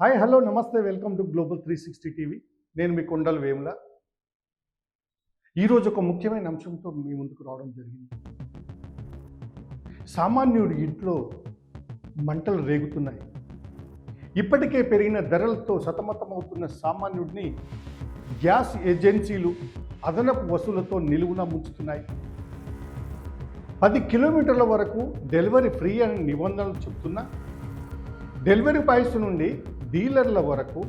Hi hello నమస్తే welcome to global three sixty TV. నేను మీ కొండల వేముల. ఈరోజు ఒక ముఖ్యమైన అంశంతో మీ ముందుకు రావడం జరిగింది. సామాన్యుడి ఇంట్లో మంటలు రేగుతున్నాయి. ఇప్పటికే పెరిగిన ధరలతో సతమతమవుతున్న సామాన్యుడిని గ్యాస్ ఏజెన్సీలు అదనపు వసూలతో నిలువున ముంచుతున్నాయి. పది కిలోమీటర్ల వరకు డెలివరీ ఫ్రీ అని నిబంధనలు చెప్తున్నా డెలివరీ బాయ్స్ నుండి డీలర్ల వరకు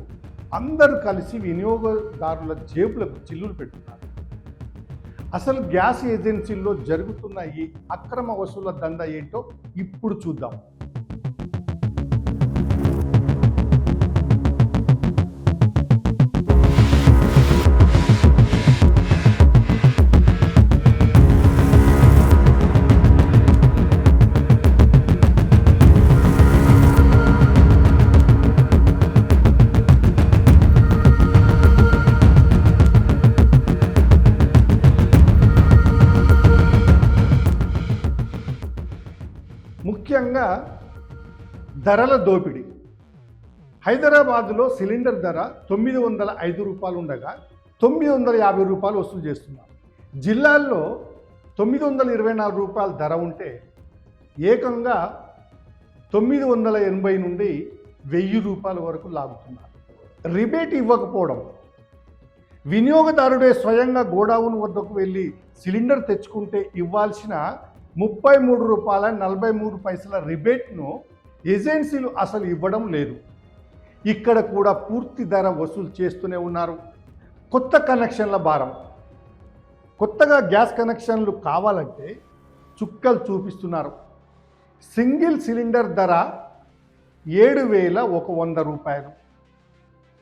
అందరూ కలిసి వినియోగదారుల జేబులకు చిల్లులు పెట్టున్నారు అసలు గ్యాస్ ఏజెన్సీల్లో జరుగుతున్న ఈ అక్రమ వసూల దండ ఏంటో ఇప్పుడు చూద్దాం. ముఖ్యంగా ధరల దోపిడీ. హైదరాబాదులో సిలిండర్ ధర తొమ్మిది వందల ఐదు రూపాయలు ఉండగా తొమ్మిది వందల యాభై రూపాయలు వసూలు చేస్తున్నారు. జిల్లాల్లో తొమ్మిది వందల ఇరవై నాలుగు రూపాయల ధర ఉంటే ఏకంగా తొమ్మిది వందల ఎనభై నుండి వెయ్యి రూపాయల వరకు లాగుతున్నారు. రిబేట్ ఇవ్వకపోవడం వినియోగదారుడే స్వయంగా గోడౌన్ వద్దకు వెళ్ళి సిలిండర్ తెచ్చుకుంటే ఇవ్వాల్సిన ముప్పై మూడు రూపాయల నలభై మూడు పైసల రిబేట్ను ఏజెన్సీలు అసలు ఇవ్వడం లేదు. ఇక్కడ కూడా పూర్తి ధర వసూలు చేస్తూనే ఉన్నారు. కొత్త కనెక్షన్ల భారం. కొత్తగా గ్యాస్ కనెక్షన్లు కావాలంటే చుక్కలు చూపిస్తున్నారు. సింగిల్ సిలిండర్ ధర ఏడు వేల ఒక వంద రూపాయలు.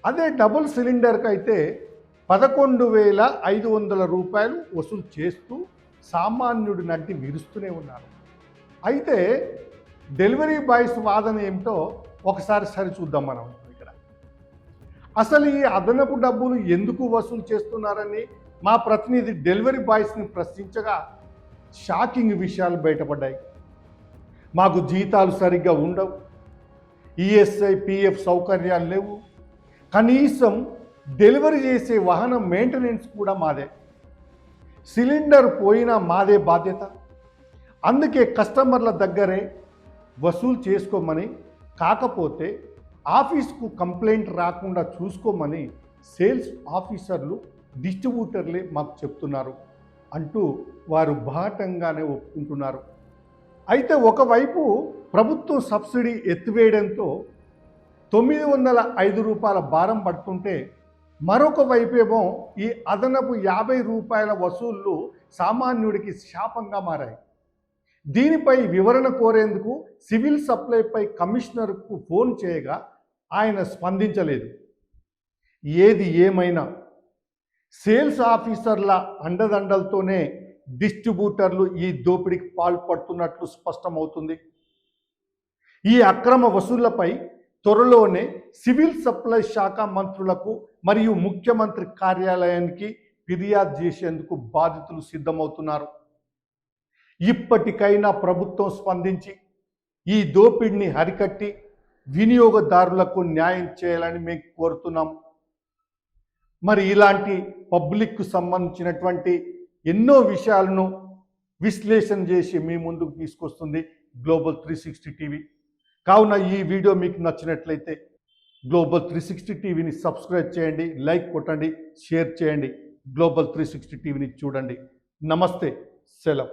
అదే డబుల్ సిలిండర్కి అయితే పదకొండు వేల ఐదు వందల రూపాయలు వసూలు చేస్తూ సామాన్యుడి నడ్డి విరుస్తూనే ఉన్నారు. అయితే డెలివరీ బాయ్స్ వాదన ఏమిటో ఒకసారి సరి చూద్దాం మనం ఇక్కడ. అసలు ఈ అదనపు డబ్బులు ఎందుకు వసూలు చేస్తున్నారని మా ప్రతినిధి డెలివరీ బాయ్స్ని ప్రశ్నించగా షాకింగ్ విషయాలు బయటపడ్డాయి. మాకు జీతాలు సరిగ్గా ఉండవు. ఈఎస్ఐ పిఎఫ్ సౌకర్యాలు లేవు. కనీసం డెలివరీ చేసే వాహనం మెయింటెనెన్స్ కూడా మాదే. సిలిండర్ పోయినా మాదే బాధ్యత. అందుకే కస్టమర్ల దగ్గరే వసూలు చేసుకోమని కాకపోతే ఆఫీస్కు కంప్లైంట్ రాకుండా చూసుకోమని సేల్స్ ఆఫీసర్లు డిస్ట్రిబ్యూటర్లే మాకు చెప్తున్నారు అంటూ వారు బాటంగానే ఒప్పుకుంటున్నారు. అయితే ఒకవైపు ప్రభుత్వం సబ్సిడీ ఎత్తివేయడంతో తొమ్మిది వందల ఐదు రూపాయల భారం పడుతుంటే మరొక వైపేమో ఈ అదనపు యాభై రూపాయల వసూళ్ళు సామాన్యుడికి శాపంగా మారాయి. దీనిపై వివరణ కోరేందుకు సివిల్ సప్లైపై కమిషనర్కు ఫోన్ చేయగా ఆయన స్పందించలేదు. ఏది ఏమైనా సేల్స్ ఆఫీసర్ల అండదండలతోనే డిస్ట్రిబ్యూటర్లు ఈ దోపిడీకి పాల్పడుతున్నట్లు స్పష్టమవుతుంది. ఈ అక్రమ వసూళ్ళపై త్వరలోనే సివిల్ సప్లై శాఖ మంత్రులకు మరియు ముఖ్యమంత్రి కార్యాలయానికి ఫిర్యాదు చేసేందుకు బాధితులు సిద్ధమవుతున్నారు. ఇప్పటికైనా ప్రభుత్వం స్పందించి ఈ దోపిడిని హరికట్టి వినియోగదారులకు న్యాయం చేయాలని మేము కోరుతున్నాం. మరి ఇలాంటి పబ్లిక్కు సంబంధించినటువంటి ఎన్నో విషయాలను విశ్లేషణ చేసి మీ ముందుకు తీసుకొస్తుంది గ్లోబల్ త్రీ సిక్స్టీ టీవీ. కావున ఈ వీడియో మీకు నచ్చినట్లయితే గ్లోబల్ త్రీ సిక్స్టీ టీవీని సబ్స్క్రైబ్ చేయండి లైక్ కొట్టండి షేర్ చేయండి. గ్లోబల్ త్రీ సిక్స్టీ టీవీని చూడండి. నమస్తే సెలవు.